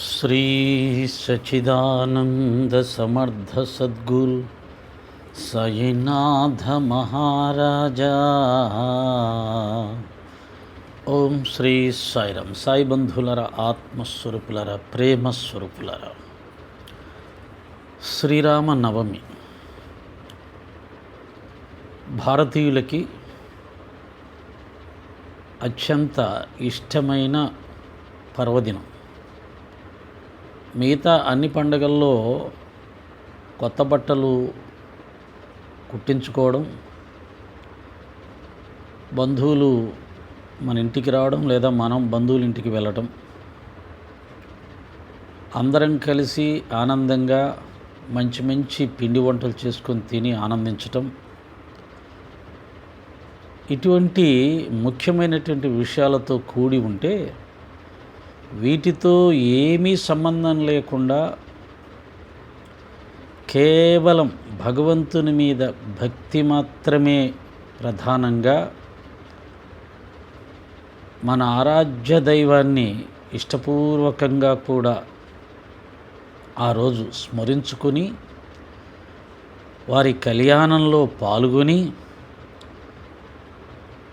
శ్రీ సచిదానంద సమర్థ సద్గురు సైనాథ మహారాజా. ఓం శ్రీ సాయిరం. సాయి బంధులర ఆత్మస్వరూపులర ప్రేమస్వరూపులర శ్రీరామ నవమి. భారతీయులకి అత్యంత ఇష్టమైన పర్వదినం. మిగతా అన్ని పండుగల్లో కొత్త బట్టలు కుట్టించుకోవడం బంధువులు మన ఇంటికి రావడం లేదా మనం బంధువుల ఇంటికి వెళ్ళటం. అందరం కలిసి ఆనందంగా మంచి మంచి పిండి వంటలు చేసుకొని తిని ఆనందించటం. ఇటువంటి ముఖ్యమైనటువంటి విషయాలతో కూడి ఉంటే వీటితో ఏమీ సంబంధం లేకుండా కేవలం భగవంతుని మీద భక్తి మాత్రమే ప్రధానంగా మన ఆరాధ్య దైవాన్ని ఇష్టపూర్వకంగా కూడా ఆ రోజు స్మరించుకుని వారి కళ్యాణంలో పాల్గొని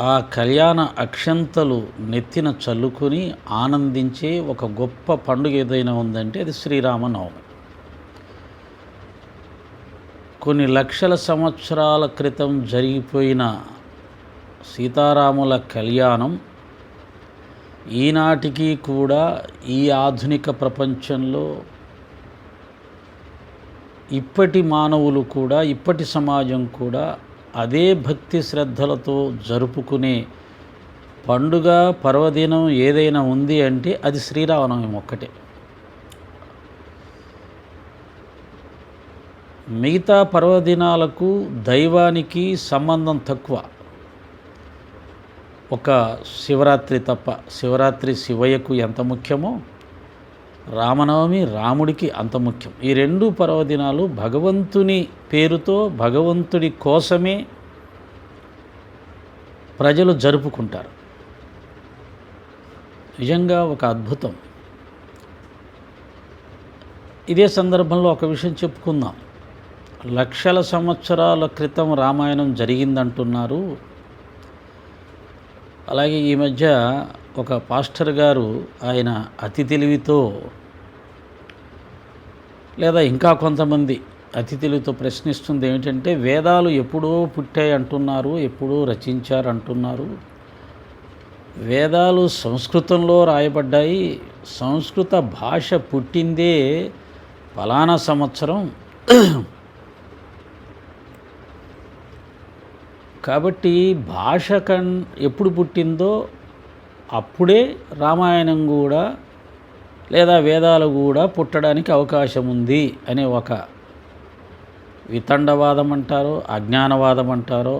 ఆ కళ్యాణ అక్షంతలు నెత్తిన చల్లుకొని ఆనందించే ఒక గొప్ప పండుగ ఏదైనా ఉందంటే అది శ్రీరామనవమి. కొన్ని లక్షల సంవత్సరాల క్రితం జరిగిపోయిన సీతారాముల కళ్యాణం ఈనాటికి కూడా ఈ ఆధునిక ప్రపంచంలో ఇప్పటి మానవులు కూడా ఇప్పటి సమాజం కూడా అదే భక్తి శ్రద్ధలతో జరుపుకునే పండుగ పర్వదినం ఏదైనా ఉంది అంటే అది శ్రీరామనవమి ఒక్కటే. మిగతా పర్వదినాలకు దైవానికి సంబంధం తక్కువ. ఒక శివరాత్రి తప్ప శివరాత్రి శివయ్యకు ఎంత ముఖ్యమో రామనవమి రాముడికి అంత ముఖ్యం. ఈ రెండు పర్వదినాలు భగవంతుని పేరుతో భగవంతుడి కోసమే ప్రజలు జరుపుకుంటారు. నిజంగా ఒక అద్భుతం. ఇదే సందర్భంలో ఒక విషయం చెప్పుకుందాం. లక్షల సంవత్సరాల క్రితం రామాయణం జరిగిందంటున్నారు. అలాగే ఈ మధ్య ఒక పాస్టర్ గారు ఆయన అతి తెలివితో లేదా ఇంకా కొంతమంది అతి తెలివితో ప్రశ్నిస్తుంది ఏమిటంటే వేదాలు ఎప్పుడో పుట్టాయి అంటున్నారు ఎప్పుడో రచించారు అంటున్నారు. వేదాలు సంస్కృతంలో రాయబడ్డాయి. సంస్కృత భాష పుట్టిందే ఫలానా సంవత్సరం. కాబట్టి భాష కన్ ఎప్పుడు పుట్టిందో అప్పుడే రామాయణం కూడా లేదా వేదాలు కూడా పుట్టడానికి అవకాశం ఉంది అనే ఒక వితండవాదం అంటారో అజ్ఞానవాదం అంటారో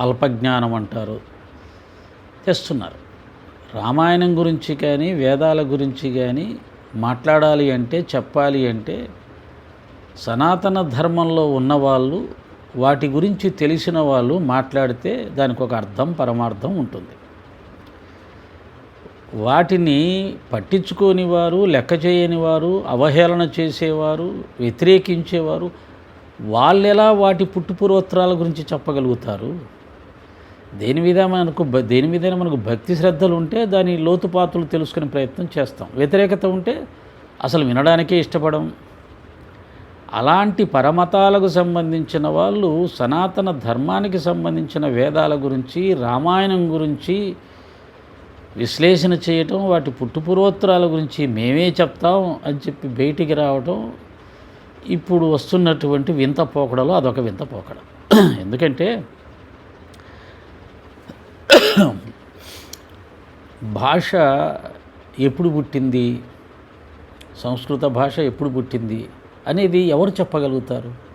అల్పజ్ఞానం అంటారు తెస్తున్నారు. రామాయణం గురించి కానీ వేదాల గురించి కానీ మాట్లాడాలి అంటే చెప్పాలి అంటే సనాతన ధర్మంలో ఉన్నవాళ్ళు వాటి గురించి తెలిసిన వాళ్ళు మాట్లాడితే దానికి ఒక అర్థం పరమార్థం ఉంటుంది. వాటిని పట్టించుకోని వారు లెక్క చేయని వారు అవహేళన చేసేవారు వ్యతిరేకించేవారు వాళ్ళు ఎలా వాటి పుట్టుపూర్వత్రాల గురించి చెప్పగలుగుతారు? దేని మీద మనకు దేని మీద మనకు భక్తి శ్రద్ధలు ఉంటే దాని లోతుపాతులు తెలుసుకునే ప్రయత్నం చేస్తాం. వ్యతిరేకత ఉంటే అసలు వినడానికే ఇష్టపడం. అలాంటి పరమతాలకు సంబంధించిన వాళ్ళు సనాతన ధర్మానికి సంబంధించిన వేదాల గురించి రామాయణం గురించి విశ్లేషణ చేయటం వాటి పుట్టుపూర్వోత్తరాల గురించి మేమే చెప్తాం అని చెప్పి బయటికి రావటం ఇప్పుడు వస్తున్నటువంటి వింత పోకడలో అదొక వింత పోకడ. ఎందుకంటే భాష ఎప్పుడు పుట్టింది? సంస్కృత భాష ఎప్పుడు పుట్టింది? అనేది ఎవరు చెప్పగలుగుతారు?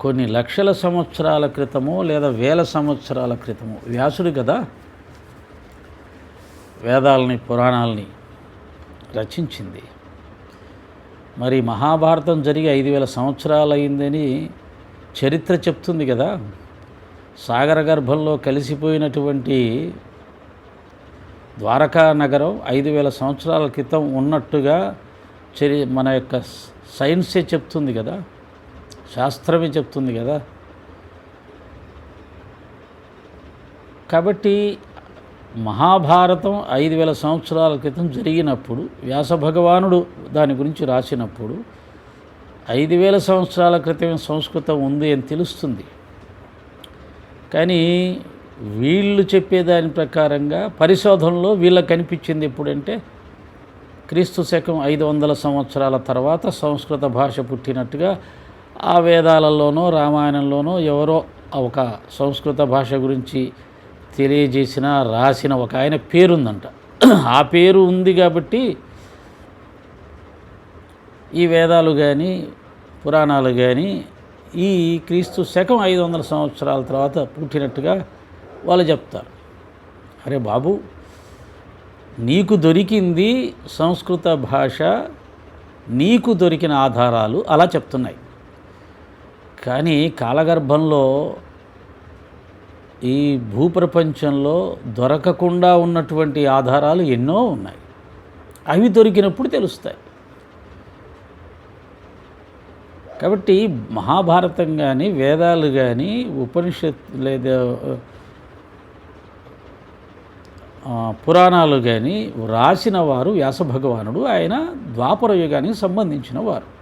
కొన్ని లక్షల సంవత్సరాల క్రితమో లేదా వేల సంవత్సరాల క్రితమో. వ్యాసుడు కదా? వేదాలని పురాణాలని రచించింది. మరి మహాభారతం జరిగి ఐదు వేల సంవత్సరాలు అయిందని చరిత్ర చెప్తుంది కదా? సాగర గర్భంలో కలిసిపోయినటువంటి ద్వారకా నగరం ఐదు వేల సంవత్సరాల క్రితం ఉన్నట్టుగా చరి మన యొక్క సైన్సే చెప్తుంది కదా? శాస్త్రమే చెప్తుంది కదా. కాబట్టి మహాభారతం ఐదు వేల సంవత్సరాల క్రితం జరిగినప్పుడు వ్యాస భగవానుడు దాని గురించి రాసినప్పుడు ఐదు వేల సంవత్సరాల క్రితం సంస్కృతం ఉంది అని తెలుస్తుంది. కానీ వీళ్ళు చెప్పేదాని ప్రకారంగా పరిశోధనలో వీళ్ళకి కనిపించింది ఎప్పుడంటే క్రీస్తు శకం ఐదు వందల సంవత్సరాల తర్వాత సంస్కృత భాష పుట్టినట్టుగా ఆ వేదాలలోనో రామాయణంలోనో ఎవరో ఒక సంస్కృత భాష గురించి తెలియజేసిన రాసిన ఒక ఆయన పేరుందంట. ఆ పేరు ఉంది కాబట్టి ఈ వేదాలు కానీ పురాణాలు కానీ ఈ క్రీస్తు శకం ఐదు వందల సంవత్సరాల తర్వాత పుట్టినట్టుగా వాళ్ళు చెప్తారు. అరే బాబు నీకు దొరికింది సంస్కృత భాష నీకు దొరికిన ఆధారాలు అలా చెప్తున్నాయి. కానీ కాలగర్భంలో ఈ భూప్రపంచంలో దొరకకుండా ఉన్నటువంటి ఆధారాలు ఎన్నో ఉన్నాయి. అవి దొరికినప్పుడు తెలుస్తాయి. కాబట్టి మహాభారతం కానీ వేదాలు కానీ ఉపనిషత్ లేదా పురాణాలు కానీ వ్రాసిన వారు వ్యాస భగవానుడు. ఆయన ద్వాపర యుగానికి సంబంధించిన వారు.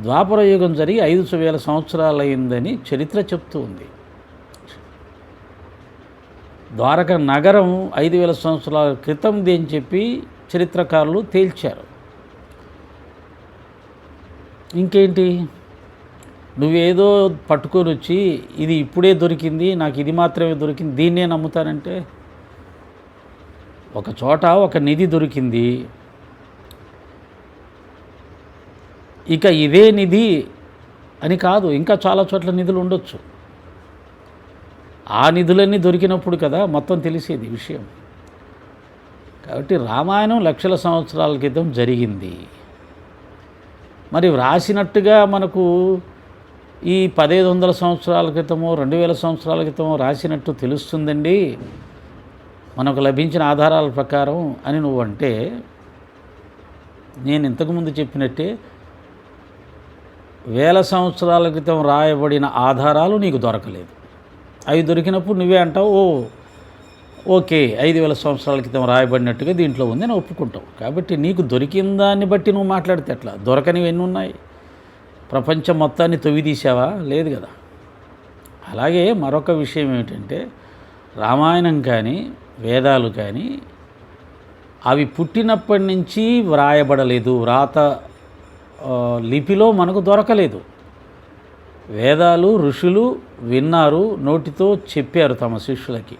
ద్వాపర యుగం జరిగి ఐదు వేల సంవత్సరాలైందని చరిత్ర చెప్తూ ఉంది. ద్వారక నగరం ఐదు వేల సంవత్సరాల క్రితంది అని చెప్పి చరిత్రకారులు తేల్చారు. ఇంకేంటి? నువ్వేదో పట్టుకొని వచ్చి ఇది ఇప్పుడే దొరికింది నాకు ఇది మాత్రమే దొరికింది దీన్నే నమ్ముతానంటే? ఒక చోట ఒక నిధి దొరికింది ఇక ఇదే నిధి అని కాదు ఇంకా చాలా చోట్ల నిధులు ఉండొచ్చు. ఆ నిధులన్నీ దొరికినప్పుడు కదా మొత్తం తెలిసేది విషయం. కాబట్టి రామాయణం లక్షల సంవత్సరాల క్రితం జరిగింది. మరి వ్రాసినట్టుగా మనకు ఈ పదహైదు వందల సంవత్సరాల క్రితమో రెండు వేల సంవత్సరాల క్రితమో రాసినట్టు తెలుస్తుందండి. మనకు లభించిన ఆధారాల ప్రకారం అని నువ్వు అంటే నేను ఇంతకుముందు చెప్పినట్టే వేల సంవత్సరాల క్రితం రాయబడిన ఆధారాలు నీకు దొరకలేదు. అవి దొరికినప్పుడు నువ్వే అంటావు ఓ ఓకే ఐదు వేల సంవత్సరాల క్రితం రాయబడినట్టుగా దీంట్లో ఉంది అని ఒప్పుకుంటావు. కాబట్టి నీకు దొరికిన దాన్ని బట్టి నువ్వు మాట్లాడితే ఎట్లా? దొరకనివి ఎన్ని ఉన్నాయి ప్రపంచం మొత్తాన్ని తొవిదీసావా లేదు కదా. అలాగే మరొక విషయం ఏమిటంటే రామాయణం కానీ వేదాలు కానీ అవి పుట్టినప్పటి నుంచి వ్రాయబడలేదు. వ్రాత లిపిలో మనకు దొరకలేదు. వేదాలు ఋషులు విన్నారు నోటితో చెప్పారు తమ శిష్యులకి.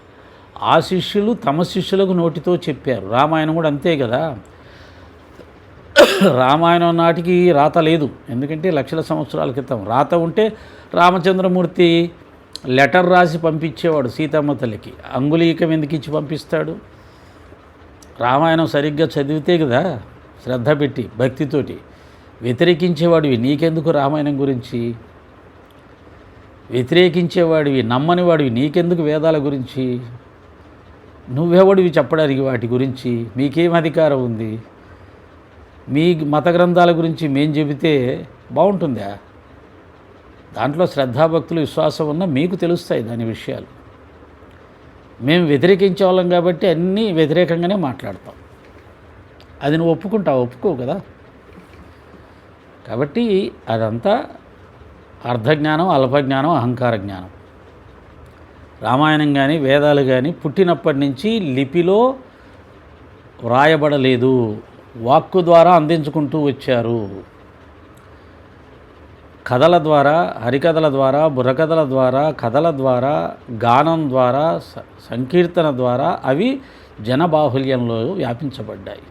ఆ శిష్యులు తమ శిష్యులకు నోటితో చెప్పారు. రామాయణం కూడా అంతే కదా. రామాయణం నాటికి రాత లేదు. ఎందుకంటే లక్షల సంవత్సరాల క్రితం. రాత ఉంటే రామచంద్రమూర్తి లెటర్ రాసి పంపించేవాడు సీతమ్మ తల్లికి. అంగుళీకం ఎందుకు ఇచ్చి పంపిస్తాడు? రామాయణం సరిగ్గా చదివితే కదా శ్రద్ధ పెట్టి భక్తితోటి. వ్యతిరేకించేవాడివి నీకెందుకు రామాయణం గురించి? వ్యతిరేకించేవాడివి నమ్మని వాడివి నీకెందుకు వేదాల గురించి? నువ్వెవడివి చెప్పడానికి వాటి గురించి? మీకేం అధికారం ఉంది? మీ మత గ్రంథాల గురించి మేం చెబితే బాగుంటుందా? దాంట్లో శ్రద్ధాభక్తులు విశ్వాసం ఉన్న మీకు తెలుస్తాయి దాని విషయాలు. మేము వ్యతిరేకించే వాళ్ళం కాబట్టి అన్నీ వ్యతిరేకంగానే మాట్లాడతాం. అది నువ్వు ఒప్పుకుంటావు? ఒప్పుకోవు కదా? కాబట్టి అదంతా అర్ధజ్ఞానం అల్పజ్ఞానం అహంకార జ్ఞానం. రామాయణం కానీ వేదాలు కానీ పుట్టినప్పటి నుంచి లిపిలో వ్రాయబడలేదు. వాక్కు ద్వారా అందించుకుంటూ వచ్చారు. కథల ద్వారా హరికథల ద్వారా బుర్రకథల ద్వారా కథల ద్వారా గానం ద్వారా సంకీర్తన ద్వారా అవి జనబాహుల్యంలో వ్యాపించబడ్డాయి.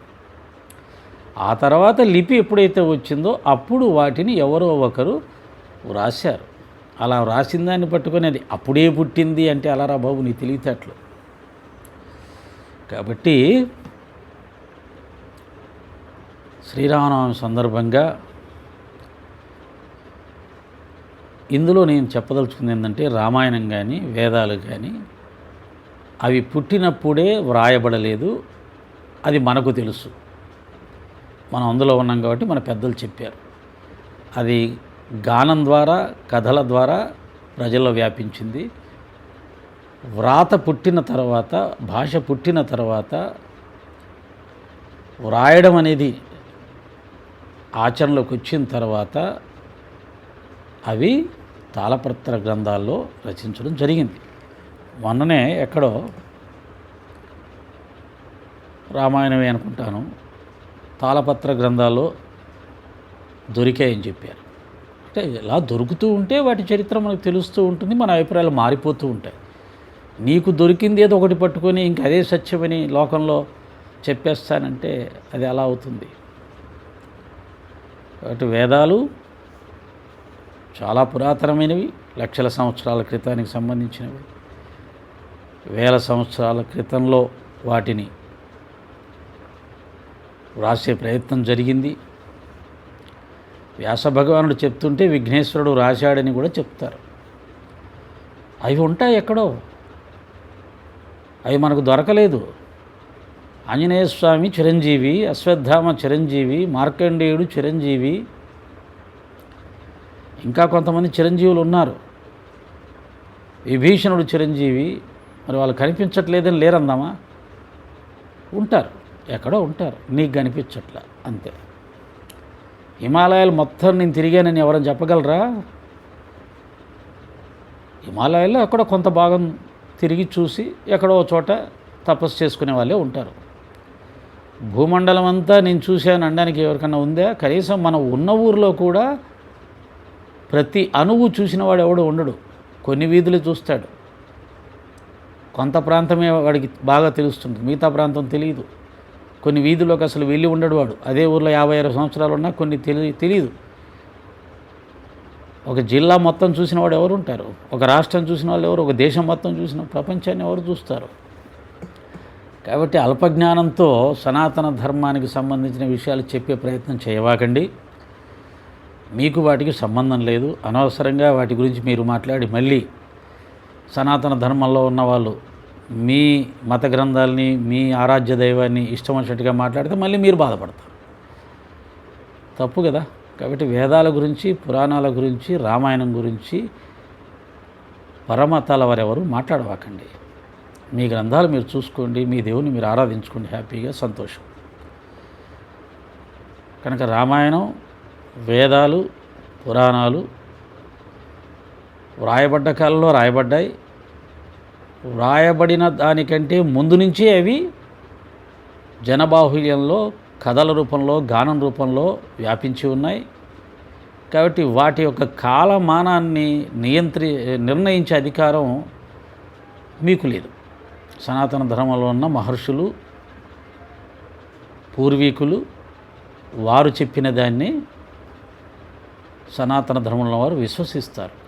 ఆ తర్వాత లిపి ఎప్పుడైతే వచ్చిందో అప్పుడు వాటిని ఎవరో ఒకరు వ్రాశారు. అలా వ్రాసిన దాన్ని పట్టుకొని అది అప్పుడే పుట్టింది అంటే అలారా బాబు నీ తెలివితేటలు. కాబట్టి శ్రీరామనవమి సందర్భంగా ఇందులో నేను చెప్పదలుచుకుంది ఏంటంటే రామాయణం కానీ వేదాలు కానీ అవి పుట్టినప్పుడే వ్రాయబడలేదు. అది మనకు తెలుసు. మనం అందులో ఉన్నాం కాబట్టి మన పెద్దలు చెప్పారు. అది గానం ద్వారా కథల ద్వారా ప్రజల్లో వ్యాపించింది. వ్రాత పుట్టిన తర్వాత భాష పుట్టిన తర్వాత వ్రాయడం అనేది ఆచరణలోకి వచ్చిన తర్వాత అవి తాళపత్ర గ్రంథాల్లో రచించడం జరిగింది. మొన్ననే ఎక్కడో రామాయణమే అనుకుంటాను. తాళపత్ర గ్రంథాల్లో దొరికాయని చెప్పారు. అంటే ఇలా దొరుకుతూ ఉంటే వాటి చరిత్ర మనకు తెలుస్తూ ఉంటుంది మన అభిప్రాయాలు మారిపోతూ ఉంటాయి. నీకు దొరికింది ఏదో ఒకటి పట్టుకొని ఇంక అదే సత్యమని లోకంలో చెప్పేస్తానంటే అది ఎలా అవుతుంది? కాబట్టి వేదాలు చాలా పురాతనమైనవి లక్షల సంవత్సరాల క్రితానికి సంబంధించినవి. వేల సంవత్సరాల క్రితంలో వాటిని వ్రాసే ప్రయత్నం జరిగింది. వ్యాస భగవానుడు చెప్తుంటే విఘ్నేశ్వరుడు రాశాడని కూడా చెప్తారు. అవి ఉంటాయి ఎక్కడో. అవి మనకు దొరకలేదు. ఆంజనేయ స్వామి చిరంజీవి అశ్వత్థామ చిరంజీవి మార్కండేయుడు చిరంజీవి ఇంకా కొంతమంది చిరంజీవులు ఉన్నారు. విభీషణుడు చిరంజీవి మరి వాళ్ళు కనిపించట్లేదని లేరందామా? ఉంటారు. ఎక్కడో ఉంటారు. నీకు కనిపించట్లా. అంతే. హిమాలయాలు మొత్తం నేను తిరిగానని ఎవరైనా చెప్పగలరా? హిమాలయాల్లో ఎక్కడ కొంత భాగం తిరిగి చూసి ఎక్కడో చోట తపస్సు చేసుకునే వాళ్ళే ఉంటారు. భూమండలం అంతా నేను చూశాను అనడానికి ఎవరికన్నా ఉందా? కనీసం మనం ఉన్న ఊరిలో కూడా ప్రతి అణువు చూసిన వాడు ఎవడు ఉండడు. కొన్ని వీధులు చూస్తాడు. కొంత ప్రాంతమే వాడికి బాగా తెలుస్తుంది. మిగతా ప్రాంతం తెలియదు. కొన్ని వీధుల్లోకి అసలు వెళ్ళి ఉండడు వాడు. అదే ఊర్లో యాభై అరవై సంవత్సరాలు ఉన్నా కొన్ని తెలి తెలియదు ఒక జిల్లా మొత్తం చూసిన వాడు ఎవరు ఉంటారు? ఒక రాష్ట్రం చూసిన వాళ్ళు ఎవరు? ఒక దేశం మొత్తం చూసిన ప్రపంచాన్ని ఎవరు చూస్తారు? కాబట్టి అల్పజ్ఞానంతో సనాతన ధర్మానికి సంబంధించిన విషయాలు చెప్పే ప్రయత్నం చేయవాకండి. మీకు వాటికి సంబంధం లేదు. అనవసరంగా వాటి గురించి మీరు మాట్లాడి మళ్ళీ సనాతన ధర్మంలో ఉన్న వాళ్ళు మీ మత గ్రంథాలని మీ ఆరాధ్య దైవాన్ని ఇష్టం వచ్చినట్టుగా మాట్లాడితే మళ్ళీ మీరు బాధపడతారు. తప్పు కదా. కాబట్టి వేదాల గురించి పురాణాల గురించి రామాయణం గురించి పరమతాల వారెవరు మాట్లాడవాకండి. మీ గ్రంథాలు మీరు చూసుకోండి మీ దేవుని మీరు ఆరాధించుకోండి. హ్యాపీగా సంతోషం. కనుక రామాయణం వేదాలు పురాణాలు వ్రాయబడ్డ కాలంలో రాయబడ్డాయి. వ్రాయబడిన దానికంటే ముందు నుంచే అవి జనబాహుల్యంలో కథల రూపంలో గానం రూపంలో వ్యాపించి ఉన్నాయి. కాబట్టి వాటి యొక్క కాలమానాన్ని నియంత్రి నిర్ణయించే అధికారం మీకు లేదు. సనాతన ధర్మంలో ఉన్న మహర్షులు పూర్వీకులు వారు చెప్పిన దాన్ని సనాతన ధర్మంలో వారు విశ్వసిస్తారు.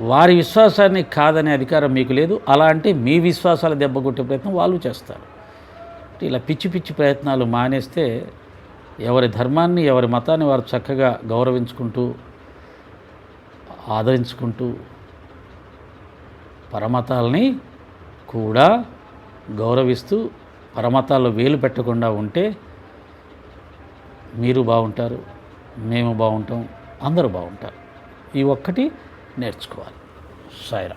వారి విశ్వాసాన్ని కాదనే అధికారం మీకు లేదు. అలా అంటే మీ విశ్వాసాలు దెబ్బకొట్టే ప్రయత్నం వాళ్ళు చేస్తారు. ఇలా పిచ్చి పిచ్చి ప్రయత్నాలు మానేస్తే ఎవరి ధర్మాన్ని ఎవరి మతాన్ని వారు చక్కగా గౌరవించుకుంటూ ఆదరించుకుంటూ పరమతాలని కూడా గౌరవిస్తూ పరమతాల్లో వేలు పెట్టకుండా ఉంటే మీరు బాగుంటారు మేము బాగుంటాం అందరూ బాగుంటారు. ఈ ఒక్కటి నేర్చుకోవాలి. సాయిరా